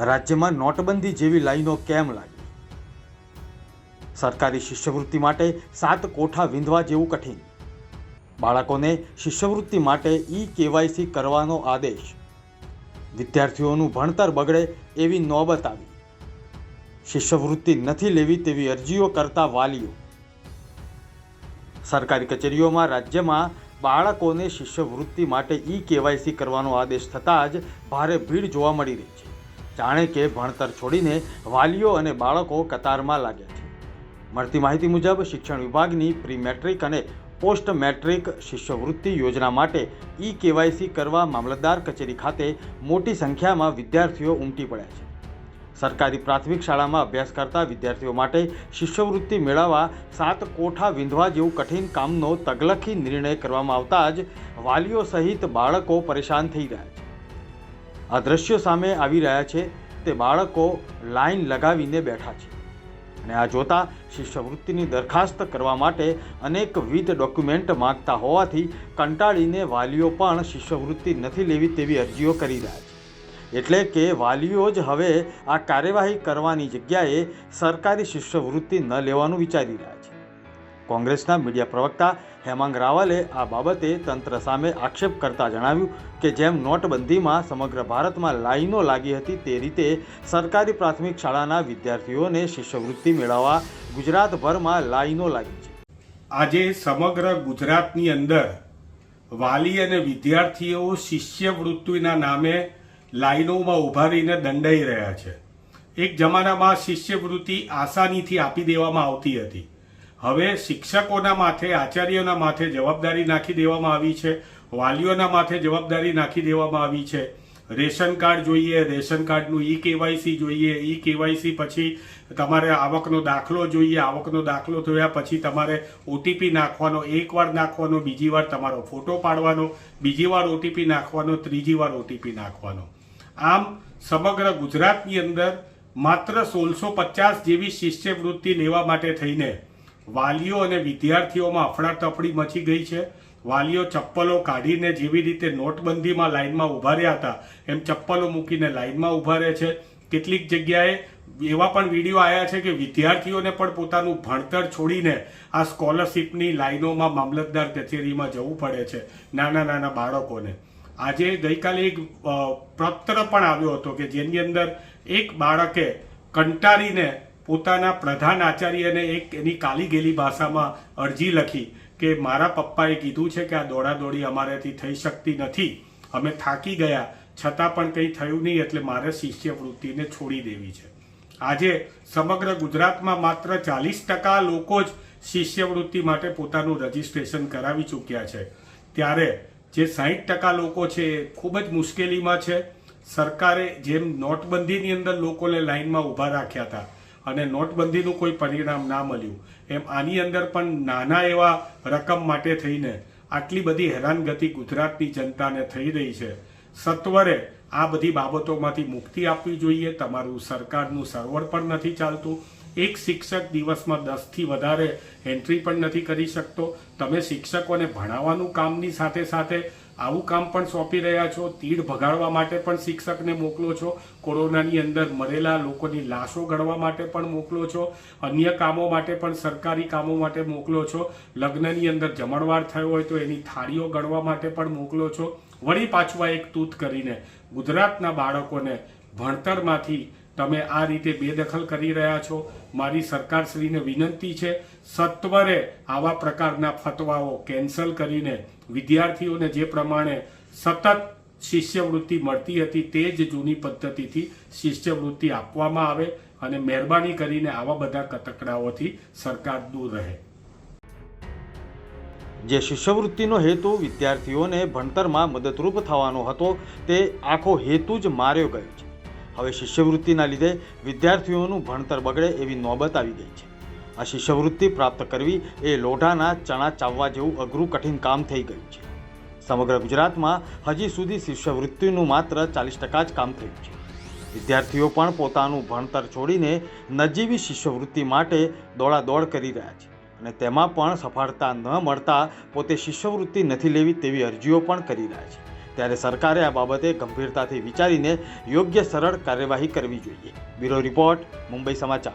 રાજ્યમાં નોટબંધી જેવી લાઈનો કેમ લાગી? સરકારી શિષ્યવૃત્તિ માટે સાત કોઠા વિંધવા જેવું કઠિન. બાળકોને શિષ્યવૃત્તિ માટે ઈ કેવાયસી કરવાનો આદેશ. વિદ્યાર્થીઓનું ભણતર બગડે એવી નોબત આવી. શિષ્યવૃત્તિ નથી લેવી તેવી અરજીઓ કરતા વાલીઓ. સરકારી કચેરીઓમાં રાજ્યમાં બાળકોને શિષ્યવૃત્તિ માટે ઈ કેવાયસી કરવાનો આદેશ થતાં જ ભારે ભીડ જોવા મળી રહી છે. જાણે કે ભણતર છોડીને વાલીઓ અને બાળકો કતારમાં લાગ્યા છે. મળતી માહિતી મુજબ શિક્ષણ વિભાગની પ્રી મેટ્રિક અને પોસ્ટ મેટ્રિક શિષ્યવૃત્તિ યોજના માટે ઈ કેવાયસી કરવા મામલતદાર કચેરી ખાતે મોટી સંખ્યામાં વિદ્યાર્થીઓ ઉમટી પડ્યા છે. સરકારી પ્રાથમિક શાળામાં અભ્યાસ કરતા વિદ્યાર્થીઓ માટે શિષ્યવૃત્તિ મેળવવા સાત કોઠા વિંધવા જેવું કઠિન કામનો તગલખી નિર્ણય કરવામાં આવતા જ વાલીઓ સહિત બાળકો પરેશાન થઈ રહ્યા છે. આ દ્રશ્યો સામે આવી રહ્યા છે તે બાળકો લાઈન લગાવીને બેઠા છે. અને આ જોતા શિષ્યવૃત્તિની દરખાસ્ત કરવા માટે અનેકવિધ ડોક્યુમેન્ટ માંગતા હોવાથી કંટાળીને વાલીઓ પણ શિષ્યવૃત્તિ નથી લેવી તેવી અરજીઓ કરી રહ્યા છે. એટલે કે વાલીઓ જ હવે આ કાર્યવાહી કરવાની જગ્યાએ સરકારી શિષ્યવૃત્તિ ન લેવાનું વિચારી રહ્યા છે. કોંગ્રેસના મીડિયા પ્રવક્તા હેમાંગ રાવલે આ બાબતે તંત્ર સામે આક્ષેપ કરતા જણાવ્યું કે જેમ નોટબંધીમાં સમગ્ર ભારતમાં લાઈનો લાગી હતી તે રીતે સરકારી પ્રાથમિક શાળાના વિદ્યાર્થીઓને શિષ્યવૃત્તિ મેળવવા ગુજરાતભરમાં લાઈનો લાગી છે. આજે સમગ્ર ગુજરાતની અંદર વાલી અને વિદ્યાર્થીઓ શિષ્યવૃત્તિના નામે લાઈનોમાં ઊભા રહીને દંડાઈ રહ્યા છે. એક જમાનામાં શિષ્યવૃત્તિ આસાનીથી આપી દેવામાં આવતી હતી. હવે શિક્ષકોના માથે, આચાર્યોના માથે જવાબદારી નાખી દેવામાં આવી છે. વાલીઓના માથે જવાબદારી નાખી દેવામાં આવી છે. રેશન કાર્ડ જોઈએ, રેશન કાર્ડનું ઈ કેવાયસી જોઈએ. ઈ કેવાયસી પછી તમારે આવકનો દાખલો જોઈએ. આવકનો દાખલો થયા પછી તમારે ઓટીપી નાખવાનો, એકવાર નાખવાનો, બીજી વાર તમારો ફોટો પાડવાનો, બીજી વાર ઓટીપી નાખવાનો, ત્રીજી વાર ઓટીપી નાખવાનો. આમ સમગ્ર ગુજરાતની અંદર માત્ર સોળસો પચાસ જેવી શિષ્યવૃત્તિ લેવા માટે થઈને વાલીઓ અને વિદ્યાર્થીઓમાં અફડાતફડી મચી ગઈ છે. વાલીઓ ચપ્પલો કાઢીને જેવી રીતે નોટબંધીમાં લાઇનમાં ઊભા રહ્યા હતા, એમ ચપ્પલો મૂકીને લાઇનમાં ઊભા રહે છે. કેટલીક જગ્યાએ એવા પણ વીડિયો આવ્યા છે કે વિદ્યાર્થીઓને પણ પોતાનું ભણતર છોડીને આ સ્કોલરશીપની લાઈનોમાં મામલતદાર કચેરીમાં જવું પડે છે, નાના નાના બાળકોને. આજે ગઈકાલે એક પત્ર પણ આવ્યો હતો કે જેની અંદર એક બાળકે કંટાળીને પોતાના પ્રધાન આચાર્યને એક એની કાલી ગેલી ભાષામાં અરજી લખી કે મારા પપ્પાએ કીધું છે કે આ દોડાદોડી અમારાથી થઈ શકતી નથી. અમે થાકી ગયા, છતાં પણ કંઈ થયું નહીં એટલે મારે શિષ્યવૃત્તિને છોડી દેવી છે. આજે સમગ્ર ગુજરાતમાં માત્ર ચાલીસ ટકા લોકો જ શિષ્યવૃત્તિ માટે પોતાનું રજિસ્ટ્રેશન કરાવી ચૂક્યા છે. ત્યારે જે સાહીઠ ટકા લોકો છે એ ખૂબ જ મુશ્કેલીમાં છે. સરકારે જેમ નોટબંધીની અંદર લોકોને લાઇનમાં ઊભા રાખ્યા હતા અને નોટબંધીનું કોઈ પરિણામ ના મળ્યું. એમ આની અંદર પણ નાના એવા રકમ માટે થઈને આટલી બધી હેરાનગતિ ગુજરાતની જનતાને થઈ રહી છે. સત્વરે આ બધી બાબતોમાંથી મુક્તિ આપવી જોઈએ. તમારું સરકારનું સર્વર પણ નથી ચાલતું. એક શિક્ષક દિવસમાં દસથી વધારે એન્ટ્રી પણ નથી કરી શકતો. તમે શિક્ષકોને ભણાવવાનું કામની સાથે સાથે આવું કામ પણ સોંપી રહ્યા છો. તીડ ભગાડવા માટે પણ શિક્ષકને મોકલો છો. કોરોનાની અંદર મરેલા લોકોની લાશો ગણવા માટે પણ મોકલો છો. અન્ય કામો માટે પણ સરકારી કામો માટે મોકલો છો. લગ્નની અંદર જમણવાર થયો હોય તો એની થાળીઓ ગણવા માટે પણ મોકલો છો. વળી પાછું એક તૂત કરીને ગુજરાતના બાળકોને ભણતરમાંથી તમે આ રીતે બેદખલ કરી રહ્યા છો. મારી સરકારશ્રીને વિનંતી છે, સત્વરે આવા પ્રકારના ફતવાઓ કેન્સલ કરીને વિદ્યાર્થીઓને જે પ્રમાણે સતત શિષ્યવૃત્તિ મળતી હતી તે જ જૂની પદ્ધતિથી શિષ્યવૃત્તિ આપવામાં આવે અને મહેરબાની કરીને આવા બધા કતકડાઓથી સરકાર દૂર રહે. જે શિષ્યવૃત્તિનો હેતુ વિદ્યાર્થીઓને ભણતરમાં મદદરૂપ થવાનો હતો, તે આખો હેતુ જ માર્યો ગયો છે. હવે શિષ્યવૃત્તિના લીધે વિદ્યાર્થીઓનું ભણતર બગડે એવી નોબત આવી ગઈ છે. આ શિષ્યવૃત્તિ પ્રાપ્ત કરવી એ લોઢાના ચણા ચાવવા જેવું અઘરું કઠિન કામ થઈ ગયું છે. સમગ્ર ગુજરાતમાં હજી સુધી શિષ્યવૃત્તિનું માત્ર ચાલીસ ટકા જ કામ થયું છે. વિદ્યાર્થીઓ પણ પોતાનું ભણતર છોડીને નજીવી શિષ્યવૃત્તિ માટે દોડાદોડ કરી રહ્યા છે અને તેમાં પણ સફળતા ન મળતા પોતે શિષ્યવૃત્તિ નથી લેવી તેવી અરજીઓ પણ કરી રહ્યા છે. ત્યારે સરકારે આ બાબતે ગંભીરતાથી વિચારીને યોગ્ય સરળ કાર્યવાહી કરવી જોઈએ. બ્યુરો રિપોર્ટ, મુંબઈ સમાચાર.